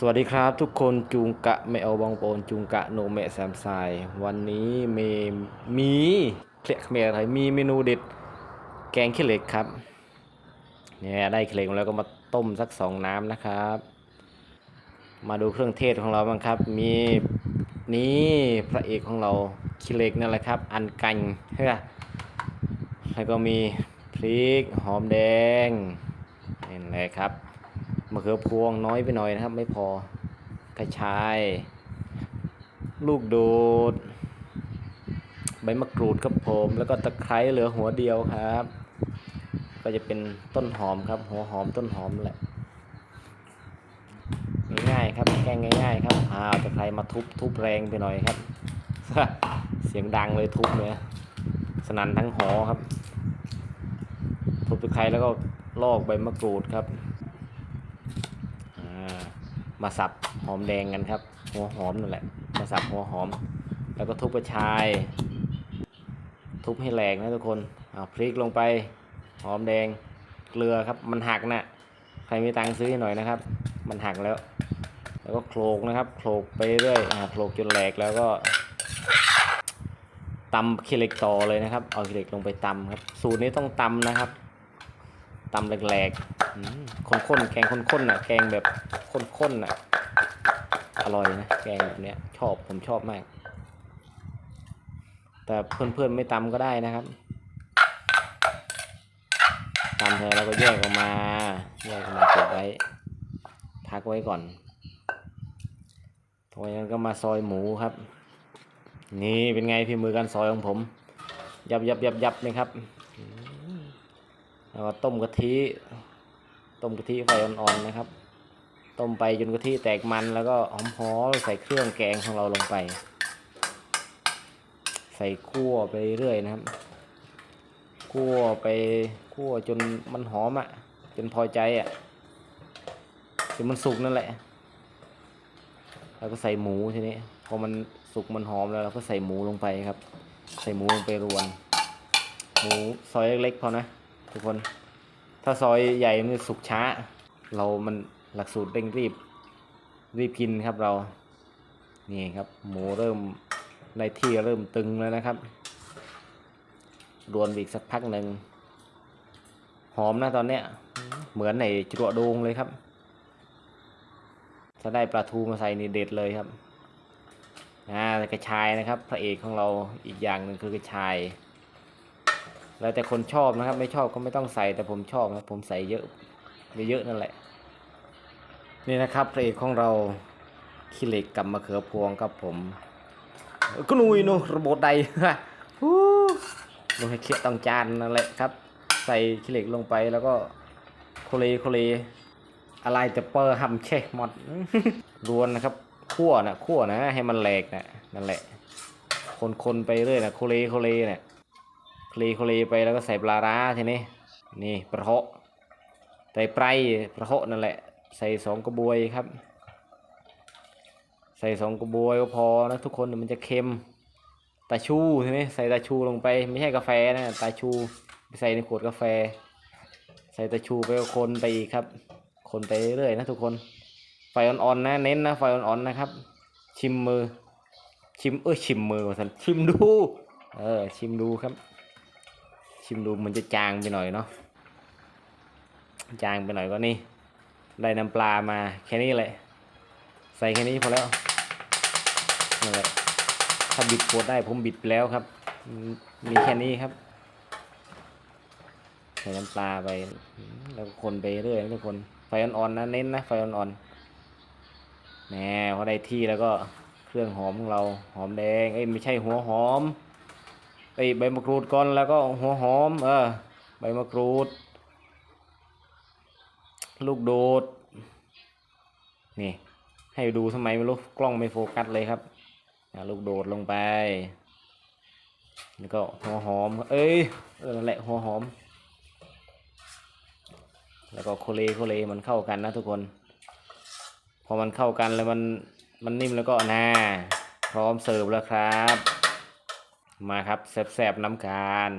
สวัสดีครับทุกคนจุงกะไม่เอาบองโปนจุงกะโนเมะแซมไซวันนี้เมมีเคลียเมอะไรมีเมนูเด็ดแกงขี้เหล็กครับเนี่ยได้ขี้เหล็กแล้วก็มาต้มสักสองน้ำนะครับ มาดูเครื่องเทศของเราบ้างครับมีนี่พระเอกของเราขี้เหล็กนั่นแหละครับ อันกังเฮ้ยแล้วก็มีพริกหอมแดงนี่แหละครับ มะเขือพวงน้อยไปหน่อยนะครับ ไม่พอกระชาย ลูกโดด ใบมะกรูดครับผม แล้วก็ตะไคร้เหลือหัวเดียวครับ ก็จะเป็นต้นหอมครับ หัวหอมต้นหอมแหละง่ายๆครับแกงง่ายๆครับอ้าวตะไคร้มาทุบทุบแรงไปหน่อยครับ เสียงดังเลยทุบเลยสนั่นทั้งหอครับทุบตะไคร้แล้วก็ลอกใบมะกรูดครับ มาสับหอมแดงกันครับ หัวหอมนั่นแหละ มาสับหัวหอม แล้วก็ทุบกระชาย ทุบให้แหลกนะทุกคนเอาพริกลงไปหอมแดงเกลือครับ มันหักนะใครมีตังค์ซื้อหน่อยนะครับ มันหักแล้ว แล้วก็โขลกนะครับโขลกไปเรื่อยอ่าโขลกจนแหลกแล้วก็ตำขี้เล็กต่อเลยนะครับ เอาขี้เล็กลงไปตำครับ สูตรนี้ต้องตำนะครับ ตำแหลกๆข้นๆแกงข้นๆน่ะแกงแบบข้นๆน่ะ อร่อยนะแกงแบบเนี้ย ชอบผมชอบมาก แต่เพื่อนๆไม่ตำก็ได้นะครับตำเธอแล้วก็แยกออกมาแยกออกมาเก็บไว้พักไว้ก่อนพออย่างนั้นก็มาซอยหมูครับ นี่เป็นไงพี่มือการซอยของผม ยับยับยับยับไหมครับ แล้วก็ต้มกะทิ ต้มกะทิไฟอ่อนๆนะครับ ต้มไปจนกะทิแตกมันแล้วก็หอมหอมใส่เครื่องแกงของเราลงไป ใส่คั่วไปเรื่อยนะครับ คั่วไปคั่วจนมันหอมอะ่ะ จนพอใจอะ่ะจนมันสุกนั่นแหละ แล้วก็ใส่หมูทีนี้ พอมันสุกมันหอมแล้วเราก็ใส่หมูลงไปครับ ใส่หมูลงไปรวน หมูซอยเล็กๆพอนะ ทุกคน ถ้าซอยใหญ่มันจะสุกช้า เรามันหลักสูตรเร่งรีบ รีบกินครับเรา นี่ครับ หมูเริ่มในที่เริ่มตึงแล้วนะครับ รวนอีกสักพักหนึ่ง หอมนะตอนเนี้ย เหมือนในจรวดโดงเลยครับ ถ้าได้ปลาทูมาใส่นี่เด็ดเลยครับอ่ากระชายนะครับ พระเอกของเราอีกอย่างหนึ่งคือกระชาย แล้วแต่คนชอบนะครับ ไม่ชอบก็ไม่ต้องใส่แต่ผมชอบนะผมใส่เยอะเยอะนั่นแหละ นี่นะครับพระเอกของเราขี้เหล็กกับมะเขือพวงครับผมก็นุยนูระบบใดฮู้ลงให้เคลียร์ต้องจานนั่นแหละครับ ใส่ขี้เหล็กลงไปแล้วก็โคเลโคเลอะไรแต่เปอร์ฮัมเช่หมดรวนนะครับคั่วนะคั่วนะให้มันแหลกนะนั่นแหละ คนๆไปเรื่อยนะโคเลโคเลเนี่ย คลีคลีไปแล้วก็ใส่ปลาร้าทีนี้นี่ประเหาะใส่ไพรประเหาะนั่นแหละ ใส่สองกระบวยครับ ใส่สองกระบวยก็พอนะทุกคนมันจะเค็มตาชูทีนี้ใส่ตาชูลงไปไม่ใช่กาแฟนะตาชูไปใส่ในขวดกาแฟ ใส่ตาชูไปคนไปอีกครับ คนไปเรื่อยๆนะทุกคนไฟอ่อนๆนะเน้นนะไฟอ่อนๆนะครับ ชิมมือชิมเออชิมมือสันชิมดู เออ ชิมดูครับ ชิมดูมันจะจางไปหน่อยเนาะจางไปหน่อยก็นี่ได้น้ำปลามาแค่นี้แหละใส่แค่นี้พอแล้วนั่นแหละถ้าบิดขวดได้ผมบิดแล้วครับ มีแค่นี้ครับใส่น้ำปลาไปแล้วคนไปเรื่อยทุกคนไฟอ่อนๆนะเน้นนะไฟอ่อนๆแหมพอได้ที่แล้วก็เครื่องหอมของเราหอมแดงเอ้ยไม่ใช่หัวหอม ไอใบมะกรูดก่อนแล้วก็หัวหอม เออ ใบมะกรูด ลูกโดด นี่ ให้ดูทำไมไม่รู้กล้องไม่โฟกัสเลยครับลูกโดดลงไป แล้วก็หัวหอม เอ้ยเออนั่นแหละหัวหอม แล้วก็โคเลโคเลมันเข้ากันนะทุกคน พอมันเข้ากันแล้วมันมันนิ่มแล้วก็น่าพร้อมเสิร์ฟแล้วครับ มาครับแสบๆน้ำการ